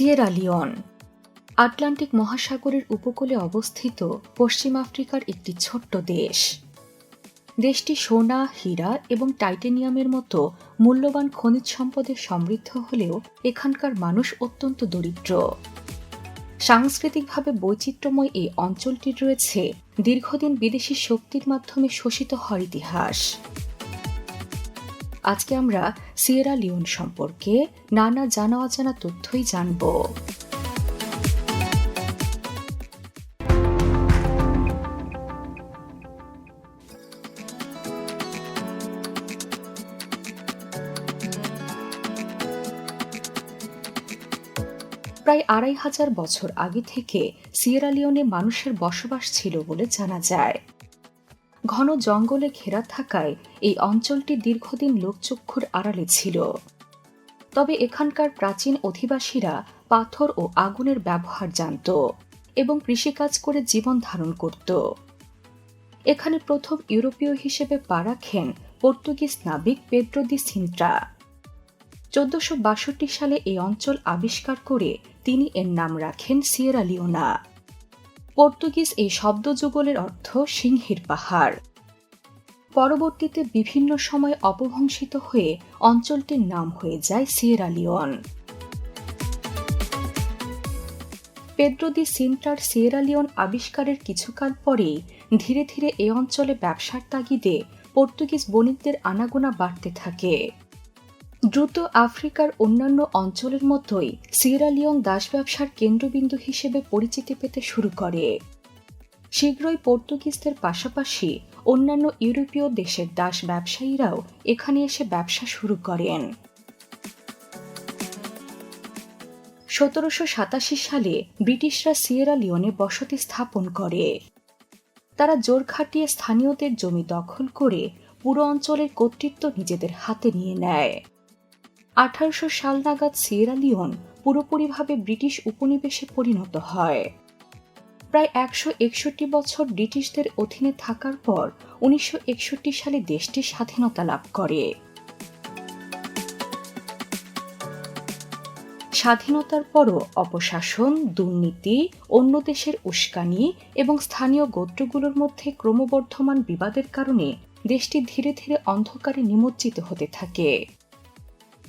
Sierra Leone. Atlantic মহাসাগরের উপকূলে অবস্থিত পশ্চিম আফ্রিকার একটি ছোট্ট দেশ। দেশটি সোনা, হীরা এবং টাইটেনিয়ামের মতো মূল্যবান খনিজ সম্পদে সমৃদ্ধ হলেও এখানকার মানুষ অত্যন্ত দরিদ্র। সাংস্কৃতিকভাবে বৈচিত্র্যময় এই অঞ্চলটির রয়েছে দীর্ঘদিন বিদেশি শক্তির মাধ্যমে শোষিত হওয়ার ইতিহাস। আজকে আমরা সিয়েরা লিওন সম্পর্কে নানা জানা অজানা তথ্যই জানব। প্রায় আড়াই হাজার বছর আগে থেকে সিয়েরা লিওনে মানুষের বসবাস ছিল বলে জানা যায়। ঘন জঙ্গলে ঘেরা থাকায় এই অঞ্চলটি দীর্ঘদিন লোকচক্ষুর আড়ালে ছিল। তবে এখানকার প্রাচীন অধিবাসীরা পাথর ও আগুনের ব্যবহার জানত এবং কৃষিকাজ করে জীবন ধারণ করত। এখানে প্রথম ইউরোপীয় হিসেবে পা রাখেন পর্তুগিজ নাবিক পেড্রো দি সিন্ট্রা। চোদ্দশো সালে এই অঞ্চল আবিষ্কার করে তিনি এর নাম রাখেন সিয়েরা লিওনা। পর্তুগিজ এই শব্দযুগলের অর্থ সিংহের পাহাড়। পরবর্তীতে বিভিন্ন সময় অপভংসিত হয়ে অঞ্চলটির নাম হয়ে যায় Sierra Leone. Pedro Sinter Sierra Leone আবিষ্কারের কিছুকাল পরেই ধীরে ধীরে এ অঞ্চলে ব্যবসার তাগিদে পর্তুগিজ বণিকদের আনাগোনা বাড়তে থাকে। দ্রুত আফ্রিকার অন্যান্য অঞ্চলের মতোই সিয়েরালিয়ন দাস ব্যবসার কেন্দ্রবিন্দু হিসেবে পরিচিতি পেতে শুরু করে। শীঘ্রই পর্তুগিজদের পাশাপাশি অন্যান্য ইউরোপীয় দেশের দাস ব্যবসায়ীরাও এখানে এসে ব্যবসা শুরু করেন। সতেরোশো সাতাশি সালে ব্রিটিশরা সিয়েরা লিওনে বসতি স্থাপন করে। তারা জোর খাটিয়ে স্থানীয়দের জমি দখল করে পুরো অঞ্চলের কর্তৃত্ব নিজেদের হাতে নিয়ে নেয়। আঠারোশো সাল নাগাদ সিয়েরা লিওন পুরোপুরিভাবে ব্রিটিশ উপনিবেশে পরিণত হয়। প্রায় একশো একষট্টি বছর ব্রিটিশদের অধীনে থাকার পর উনিশশো একষট্টি সালে দেশটি স্বাধীনতা লাভ করে। স্বাধীনতার পরও অপশাসন, দুর্নীতি, অন্য দেশের উস্কানি এবং স্থানীয় গোত্রগুলোর মধ্যে ক্রমবর্ধমান বিবাদের কারণে দেশটি ধীরে ধীরে অন্ধকারে নিমজ্জিত হতে থাকে।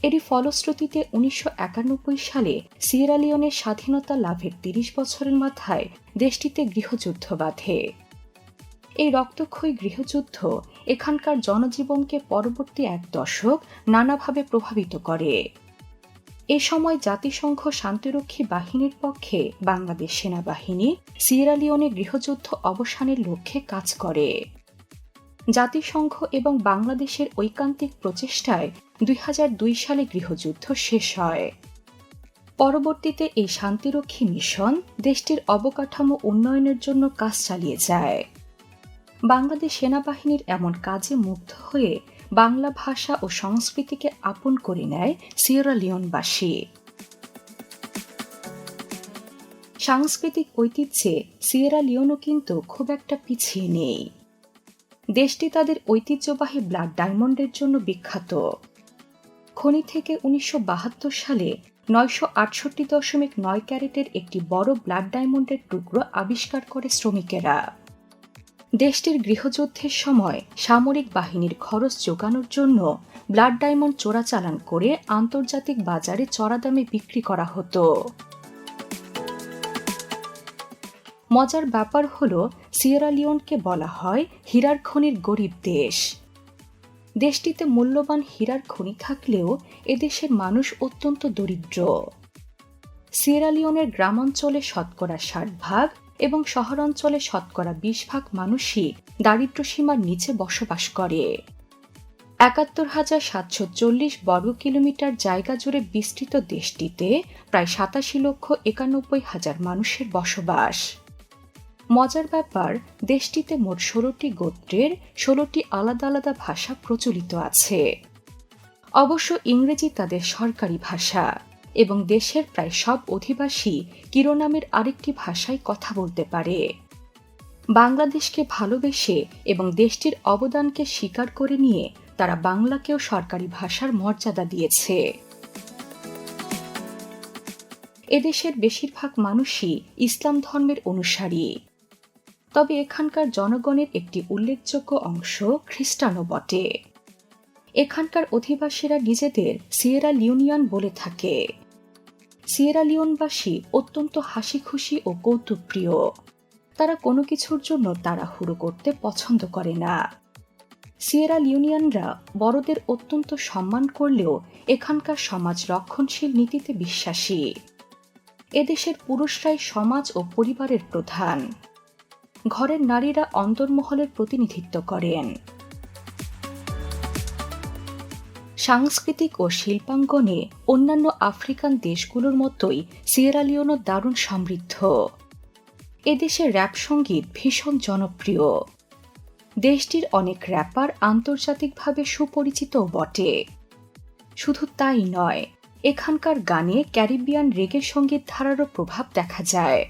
এরই ফলশ্রুতিতে উনিশশো একানব্বই সালে সিয়েরালিয়নের স্বাধীনতা লাভের তিরিশ বছরের মাথায় দেশটিতে গৃহযুদ্ধ বাধে। এই রক্তক্ষয়ী গৃহযুদ্ধ এখানকার জনজীবনকে পরবর্তী এক দশক নানাভাবে প্রভাবিত করে। এ সময় জাতিসংঘ শান্তিরক্ষী বাহিনীর পক্ষে বাংলাদেশ সেনাবাহিনী সিয়েরালিয়নে গৃহযুদ্ধ অবসানের লক্ষ্যে কাজ করে। জাতিসংঘ এবং বাংলাদেশের ঐকান্তিক প্রচেষ্টায় দুই হাজার দুই সালে গৃহযুদ্ধ শেষ হয়। পরবর্তীতে এই শান্তিরক্ষী মিশন দেশটির অবকাঠামো উন্নয়নের জন্য কাজ চালিয়ে যায়। বাংলাদেশ সেনাবাহিনীর এমন কাজে মুগ্ধ হয়ে বাংলা ভাষা ও সংস্কৃতিকে আপন করে নেয় সিয়েরা লিওনবাসী। সাংস্কৃতিক ঐতিহ্যে সিয়েরা লিওনও কিন্তু খুব একটা পিছিয়ে নেই। দেশটি তাদের ঐতিহ্যবাহী ব্লাড ডায়মন্ডের জন্য বিখ্যাত। খনি থেকে উনিশশো বাহাত্তর সালে নয়শো আটষট্টি দশমিক নয় ক্যারেটের একটি বড় ব্লাড ডায়মন্ডের টুকরো আবিষ্কার করে শ্রমিকেরা। দেশটির গৃহযুদ্ধের সময় সামরিক বাহিনীর খরচ যোগানোর জন্য ব্লাড ডায়মন্ড চোরাচালান করে আন্তর্জাতিক বাজারে চড়া দামে বিক্রি করা হতো। মজার ব্যাপার হল, সিয়েরা লিওনকে বলা হয় হীরার খনির গরিব দেশ। দেশটিতে মূল্যবান হীরার খনি থাকলেও এদেশের মানুষ অত্যন্ত দরিদ্র। সিয়েরালিওনের গ্রামাঞ্চলে শতকরা ষাট ভাগ এবং শহরাঞ্চলে শতকরা বিশ ভাগ মানুষই দারিদ্র সীমার নিচে বসবাস করে। একাত্তর হাজার সাতশো চল্লিশ বর্গ কিলোমিটার জায়গা জুড়ে বিস্তৃত দেশটিতে প্রায় সাতাশি লক্ষ একানব্বই হাজার মানুষের বসবাস। মজার ব্যাপার, দেশটিতে মোট ষোলোটি গোত্রের ষোলোটি আলাদা আলাদা ভাষা প্রচলিত আছে। অবশ্য ইংরেজি তাদের সরকারি ভাষা এবং দেশের প্রায় সব অধিবাসী কিরো নামের আরেকটি ভাষায় কথা বলতে পারে। বাংলাদেশকে ভালোবেসে এবং দেশটির অবদানকে স্বীকার করে নিয়ে তারা বাংলাকেও সরকারি ভাষার মর্যাদা দিয়েছে। এদেশের বেশিরভাগ মানুষই ইসলাম ধর্মের অনুসারী। তবে এখানকার জনগণের একটি উল্লেখযোগ্য অংশ খ্রিস্টানও বটে। এখানকার অধিবাসীরা নিজেদের সিয়েরা লিউনিয়ন বলে থাকে। সিয়েরা লিওনবাসী অত্যন্ত হাসি খুশি ও কৌতুকপ্রিয়। তারা কোনো কিছুর জন্য তাড়াহুড়ো করতে পছন্দ করে না। সিয়েরা লিউনিয়নরা বড়দের অত্যন্ত সম্মান করলেও এখানকার সমাজ রক্ষণশীল নীতিতে বিশ্বাসী। এদেশের পুরুষরাই সমাজ ও পরিবারের প্রধান। ঘরের নারীরা অন্তর্মহলের প্রতিনিধিত্ব করেন। সাংস্কৃতিক ও শিল্পাঙ্গনে অন্যান্য আফ্রিকান দেশগুলোর মতোই সিয়েরালিওনও দারুণ সমৃদ্ধ। এদেশের র্যাপ সংগীত ভীষণ জনপ্রিয়। দেশটির অনেক র্যাপার আন্তর্জাতিকভাবে সুপরিচিতও বটে। শুধু তাই নয়, এখানকার গানে ক্যারিবিয়ান রেগে সংগীত ধারারও প্রভাব দেখা যায়।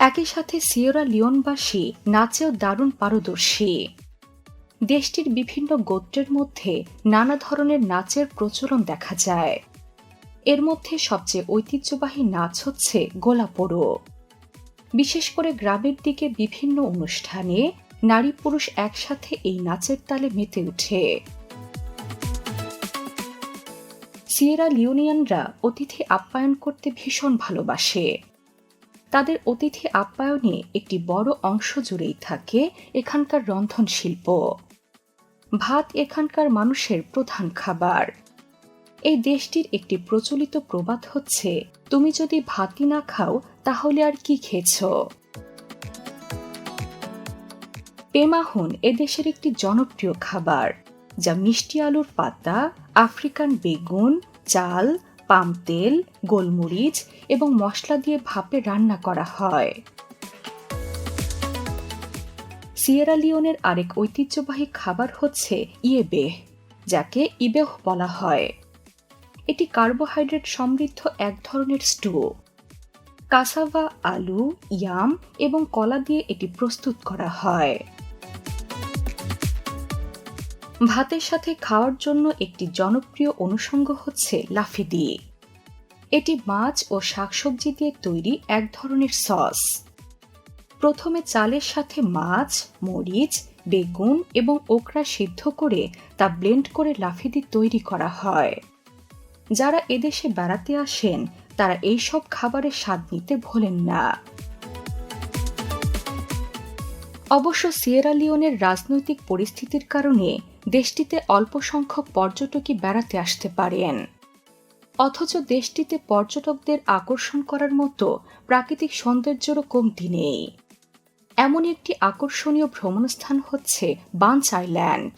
একই সাথে সিওরা লিওনবাসী নাচেও দারুণ পারদর্শী। দেশটির বিভিন্ন গোত্রের মধ্যে নানা ধরনের নাচের প্রচলন দেখা যায়। এর মধ্যে সবচেয়ে ঐতিহ্যবাহী নাচ হচ্ছে গোলাপোড়ো বিশেষ করে গ্রামের দিকে বিভিন্ন অনুষ্ঠানে নারী পুরুষ একসাথে এই নাচের তালে মেতে উঠে সিয়েরা লিওনিয়ানরা অতিথি আপ্যায়ন করতে ভীষণ ভালোবাসে। তাদের অতিথি আপ্যায়নে একটি বড় অংশ জুড়েই থাকে এখানকার রন্ধন শিল্প। ভাত এখানকার মানুষের প্রধান খাবার। এই দেশটির একটি প্রচলিত প্রবাদ হচ্ছে, তুমি যদি ভাতই না খাও, তাহলে আর কি খেয়েছ? পেমাহুন এদেশের একটি জনপ্রিয় খাবার, যা মিষ্টি আলুর পাতা, আফ্রিকান বেগুন, চাল পাম তেল, গোলমরিচ এবং মশলা দিয়ে ভাপে রান্না করা হয়। সিয়েরা লিওনের আরেক ঐতিহ্যবাহী খাবার হচ্ছে ইয়েবেহ যাকে ইবেহ বলা হয়। এটি কার্বোহাইড্রেট সমৃদ্ধ এক ধরনের স্টু। কাসাভা, আলু, ইয়াম এবং কলা দিয়ে এটি প্রস্তুত করা হয়। ভাতের সাথে খাওয়ার জন্য একটি জনপ্রিয় অনুষঙ্গ হচ্ছে লাফিদি এটি মাছ ও শাকসবজি দিয়ে তৈরি এক ধরনের সস। প্রথমে চালের সাথে মাছ, মরিচ, বেগুন এবং ওকরা সিদ্ধ করে তা ব্লেন্ড করে লাফিদি তৈরি করা হয়। যারা এদেশে বেড়াতে আসেন, তারা এইসব খাবারের স্বাদ নিতে ভোলেন না। অবশ্য সিয়েরা লিওনের রাজনৈতিক পরিস্থিতির কারণে দেশটিতে অল্প সংখ্যক পর্যটকই বেড়াতে আসতে পারেন। অথচ দেশটিতে পর্যটকদের আকর্ষণ করার মতো প্রাকৃতিক সৌন্দর্যেরও কমতি নেই। এমন একটি আকর্ষণীয় ভ্রমণস্থান হচ্ছে বাঞ্চ আইল্যান্ড।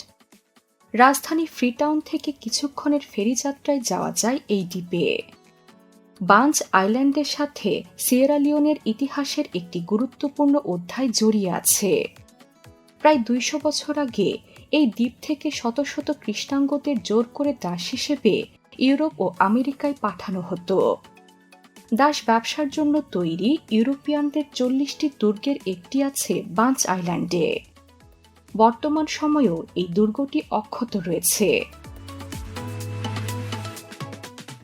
রাজধানী ফ্রিটাউন থেকে কিছুক্ষণের ফেরি যাত্রায় যাওয়া যায় এই দ্বীপে। বাঞ্চ আইল্যান্ডের সাথে সিয়েরালিওনের ইতিহাসের একটি গুরুত্বপূর্ণ অধ্যায় জড়িয়ে আছে। প্রায় দুইশো বছর আগে এই দ্বীপ থেকে শত শত কৃষ্ণাঙ্গদের জোর করে দাস হিসেবে ইউরোপ ও আমেরিকায় পাঠানো হতো। দাস ব্যবসার জন্য তৈরি ইউরোপিয়ানদের চল্লিশটি দুর্গের একটি আছে বাঞ্চ আইল্যান্ডে। বর্তমান সময়েও এই দুর্গটি অক্ষত রয়েছে।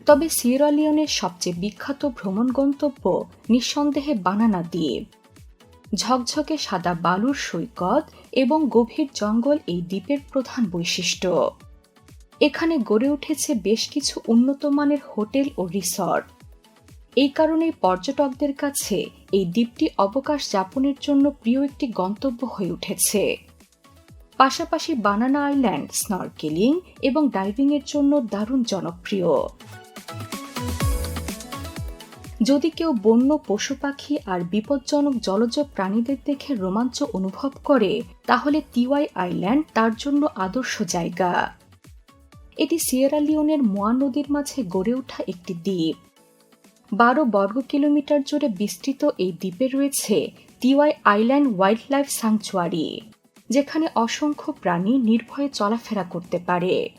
তবে সিয়েরালিয়নের সবচেয়ে বিখ্যাত ভ্রমণ গন্তব্য নিঃসন্দেহে বানানা দ্বীপ। ঝকঝকে সাদা বালুর সৈকত এবং গভীর জঙ্গল এই দ্বীপের প্রধান বৈশিষ্ট্য। এখানে গড়ে উঠেছে বেশ কিছু উন্নত মানের হোটেল ও রিসর্ট। এই কারণেই পর্যটকদের কাছে এই দ্বীপটি অবকাশ যাপনের জন্য প্রিয় একটি গন্তব্য হয়ে উঠেছে। পাশাপাশি বানানা আইল্যান্ড, স্নরকেলিং এবং ডাইভিংয়ের জন্য দারুণ জনপ্রিয়। যদি কেউ বন্য পশু পাখি আর বিপজ্জনক জলজ প্রাণীদের দেখে রোমাঞ্চ অনুভব করে, তাহলে তিওয়াই আইল্যান্ড তার জন্য আদর্শ জায়গা। এটি সিয়েরা লিওনের মোয়া নদীর মাঝে গড়ে ওঠা একটি দ্বীপ। বারো বর্গ কিলোমিটার জুড়ে বিস্তৃত এই দ্বীপে রয়েছে Tiwai island wildlife sanctuary যেখানে অসংখ্য প্রাণী নির্ভয়ে চলাফেরা করতে পারে।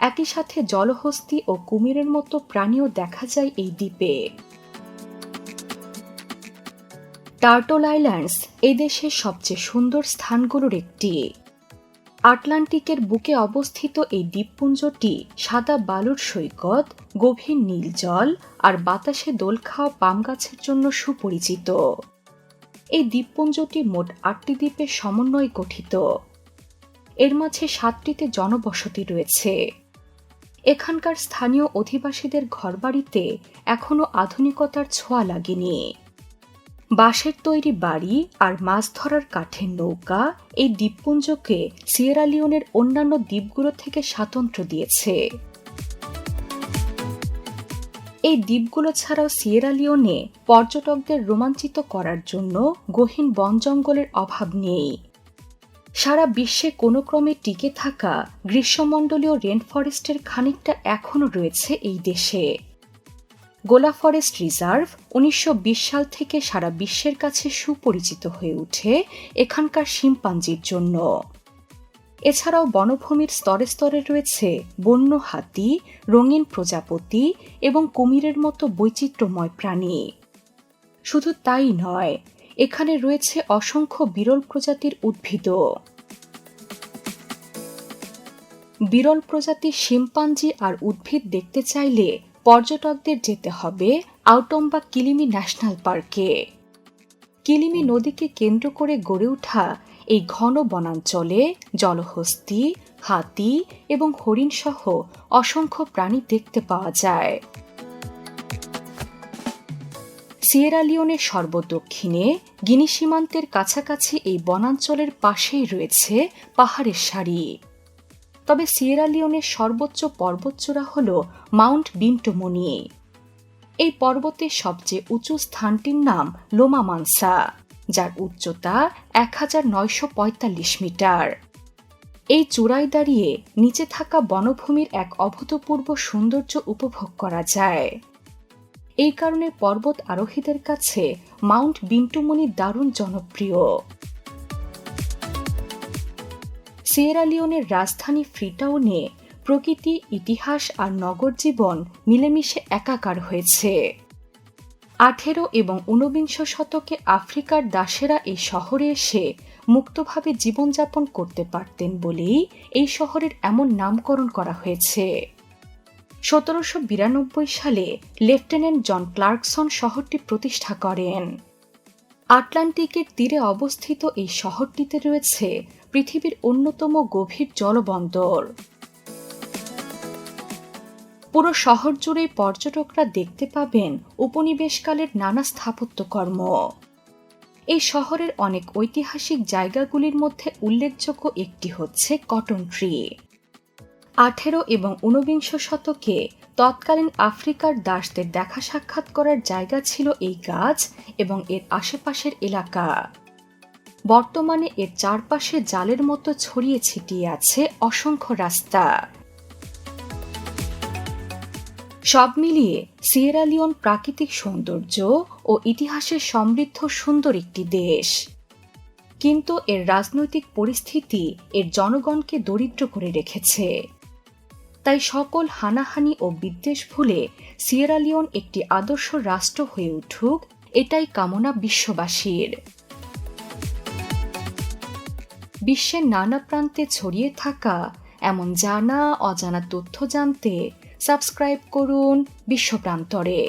একই সাথে জলহস্তি ও কুমিরের মতো প্রাণীও দেখা যায় এই দ্বীপে। টার্টল আইল্যান্ডস এই দেশের সবচেয়ে সুন্দর স্থানগুলোর একটি। আটলান্টিকের বুকে অবস্থিত এই দ্বীপপুঞ্জটি সাদা বালুর সৈকত, গভীর নীল জল আর বাতাসে দোল খাওয়া পাম গাছের জন্য সুপরিচিত। এই দ্বীপপুঞ্জটি মোট আটটি দ্বীপের সমন্বয়ে গঠিত। এর মাঝে সাতটিতে জনবসতি রয়েছে। এখানকার স্থানীয় অধিবাসীদের ঘরবাড়িতে এখনও আধুনিকতার ছোঁয়া লাগেনি। বাঁশের তৈরি বাড়ি আর মাছ ধরার কাঠের নৌকা এই দ্বীপপুঞ্জকে সিয়েরালিওনের অন্যান্য দ্বীপগুলো থেকে স্বাতন্ত্র্য দিয়েছে। এই দ্বীপগুলো ছাড়াও সিয়েরালিওনে পর্যটকদের রোমাঞ্চিত করার জন্য গহীন বন জঙ্গলের অভাব নেই। সারা বিশ্বে কোনো ক্রমে টিকে থাকা গ্রীষ্মমণ্ডলীয় রেন ফরেস্টের খানিকটা এখনও রয়েছে এই দেশে। গোলা ফরেস্ট রিজার্ভ উনিশশো বিশ সাল থেকে সারা বিশ্বের কাছে সুপরিচিত হয়ে ওঠে এখানকার শিম্পাঞ্জির জন্য। এছাড়াও বনভূমির স্তরে স্তরে রয়েছে বন্য হাতি, রঙিন প্রজাপতি এবং কুমিরের মতো বৈচিত্র্যময় প্রাণী। শুধু তাই নয় এখানে রয়েছে অসংখ্য বিরল প্রজাতির উদ্ভিদ বিরল প্রজাতির শিম্পাঞ্জি আর উদ্ভিদ দেখতে চাইলে পর্যটকদের যেতে হবে আউটম্বা কিলিমি ন্যাশনাল পার্কে। কিলিমি নদীকে কেন্দ্র করে গড়ে ওঠা এই ঘন বনাঞ্চলে জলহস্তি, হাতি এবং হরিণ সহ অসংখ্য প্রাণী দেখতে পাওয়া যায়। সিয়েরালিওনের সর্বদক্ষিণে গিনি সীমান্তের কাছাকাছি এই বনাঞ্চলের পাশেই রয়েছে পাহাড়ের সারি। তবে সিয়েরালিওনের সর্বোচ্চ পর্বতচূড়া হল মাউন্ট বিন্টোমনি এই পর্বতের সবচেয়ে উঁচু স্থানটির নাম লোমা মানসা যার উচ্চতা এক হাজার নয়শো পঁয়তাল্লিশ মিটার। এই চূড়ায় দাঁড়িয়ে নিচে থাকা বনভূমির এক অভূতপূর্ব সৌন্দর্য উপভোগ করা যায়। এই কারণে পর্বত আরোহীদের কাছে মাউন্ট বিন্টুমনি দারুণ জনপ্রিয়। সিয়েরালিওনের রাজধানী ফ্রিটাউনে প্রকৃতি, ইতিহাস আর নগর জীবন মিলেমিশে একাকার হয়েছে। আঠেরো এবং ঊনবিংশ শতকে আফ্রিকার দাসেরা এই শহরে এসে মুক্তভাবে জীবনযাপন করতে পারতেন বলেই এই শহরের এমন নামকরণ করা হয়েছে। সতেরোশো বিরানব্বই সালে লেফটেন্যান্ট জন ক্লার্কসন শহরটি প্রতিষ্ঠা করেন। আটলান্টিকের তীরে অবস্থিত এই শহরটিতে রয়েছে পৃথিবীর অন্যতম গভীর জলবন্দর। পুরো শহর জুড়েই পর্যটকরা দেখতে পাবেন উপনিবেশকালের নানা স্থাপত্যকর্ম। এই শহরের অনেক ঐতিহাসিক জায়গাগুলির মধ্যে উল্লেখযোগ্য একটি হচ্ছে কটন ট্রি। আঠেরো এবং ঊনবিংশ শতকে তৎকালীন আফ্রিকার দাসদের দেখা সাক্ষাৎ করার জায়গা ছিল এই গাছ এবং এর আশেপাশের এলাকা। বর্তমানে এর চারপাশে জালের মতো ছড়িয়ে ছিটিয়ে আছে অসংখ্য রাস্তা। সব মিলিয়ে সিয়েরালিয়ন প্রাকৃতিক সৌন্দর্য ও ইতিহাসের সমৃদ্ধ সুন্দর একটি দেশ। কিন্তু এর রাজনৈতিক পরিস্থিতি এর জনগণকে দরিদ্র করে রেখেছে। তাই সকল হানাহানি ও বিদ্বেষ ভুলে সিয়েরালিওন একটি আদর্শ রাষ্ট্র হয়ে উঠুক, এটাই কামনা বিশ্ববাসীর। বিশ্বের নানা প্রান্তে ছড়িয়ে থাকা এমন জানা, অজানা তথ্য জানতে সাবস্ক্রাইব করুন বিশ্বপ্রান্তরে